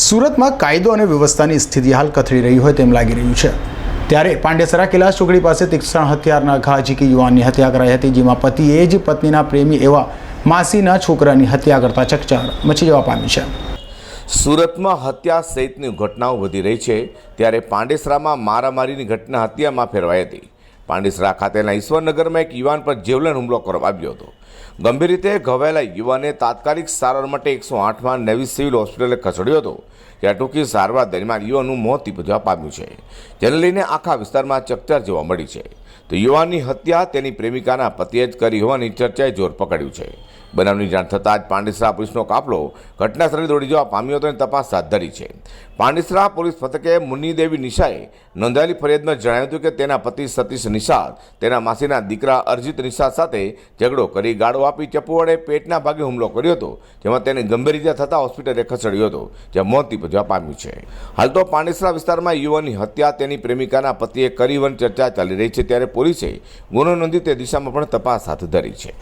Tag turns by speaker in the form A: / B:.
A: સુરતમાં કાયદો અને વ્યવસ્થાની સ્થિતિ હાલ કથળી રહી હોય તેમ લાગી રહ્યું છે. ત્યારે પાંડેસરા કૈલાસ ચોકડી પાસે તીક્ષ્ણ હથિયારના ઘા ઝીકી યુવાનની હત્યા કરાઈ હતી, જેમાં પતિએ જ પત્નીના પ્રેમી એવા માસીના છોકરાની હત્યા કરતા ચકચાર મચી જવા પામી છે.
B: સુરતમાં હત્યા સહિતની ઘટનાઓ વધી રહી છે, ત્યારે પાંડેસરામાં મારામારીની ઘટના હત્યામાં ફેરવાઈ હતી. પાંડેસરા ખાતેના ઈશ્વરનગરમાં એક યુવાન પર જીવલેણ હુમલો કરવામાં આવ્યો હતો. ગંભીર રીતે ઘવાયેલા યુવાને તાત્કાલિક સારવાર માટે એકસો આઠમાં નવી સિવિલ હોસ્પિટલે ખસેડ્યો હતો ત્યાં ટૂંકી સારવાર દરમિયાન યુવાનનું મોત નિપજવા પામ્યું છે, જેને લઈને આખા વિસ્તારમાં ચકચાર જોવા મળી છે. તો યુવાનની હત્યા તેની પ્રેમિકાના પતિએ જ કરી હોવાની ચર્ચાએ જોર પકડ્યું છે. બનાવની જાણ થતાં જ પાંડેસરા પોલીસનો કાફલો ઘટનાસ્થળે દોડી જવા પામ્યો હતો અને તપાસ હાથ ધરી છે. પાંડેસરા પોલીસ મથકે મુન્નીદેવી નિશાએ નોંધાયેલી ફરિયાદમાં જણાવ્યું હતું કે તેના પતિ સતીશ નિશાદ તેના માસીના દીકરા અરજીત નિશાદ સાથે ઝઘડો કરી ગાળો આપી ચપ્પુ વડે પેટના ભાગે હુમલો કર્યો હતો, જેમાં તેને ગંભીર ઇજા થતાં હોસ્પિટલે ખસેડ્યો હતો, જ્યાં મોત નિપજવા પામ્યું છે. હાલ તો પાંડેસરા વિસ્તારમાં યુવાનની હત્યા તેની પ્રેમિકાના પતિએ કરી વન ચર્ચા ચાલી રહી છે, ત્યારે પોલીસે ગુનો નોંધી તે દિશામાં પણ તપાસ હાથ ધરી છે.